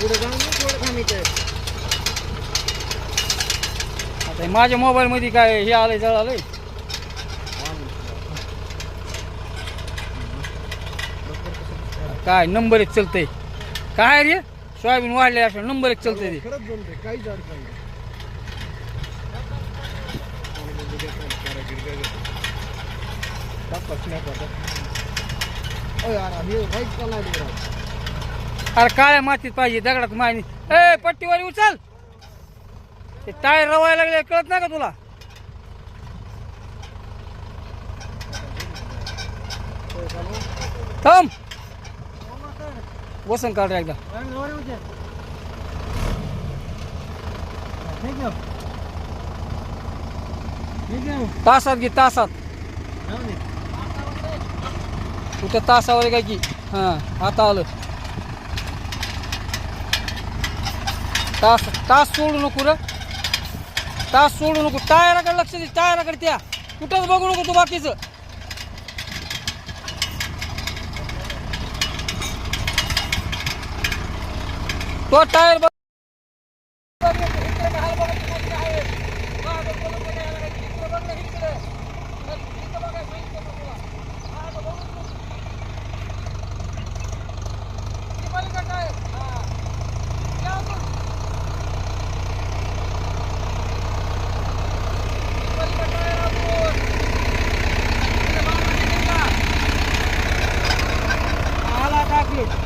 पुढे थोडं थांबायचं. आता हे माझ्या मोबाईल मध्ये काय हे आलंय जळ आलंय? काय नंबर एक चलतंय. काय रे? सोयाबीन वाढले असं नंबर एक चलतंय ते. खरंच जमते नाही. अरे काळ्या मातीत पाहिजे दगडात माहिती ए पट्टीवर उचल. ते टायर रवायला लागले कळत नाही का तुला? थांब. वसन काढ रे एकदा. तासात घे तासात. कुठं तासावर काय की? हां आता आलं. तास तास सोडू नको रे. तास सोडू नको. टायराकडे लक्ष दे टायराकडे त्या. कुठंच बघू नको तू बाकीचं. तो टायर period.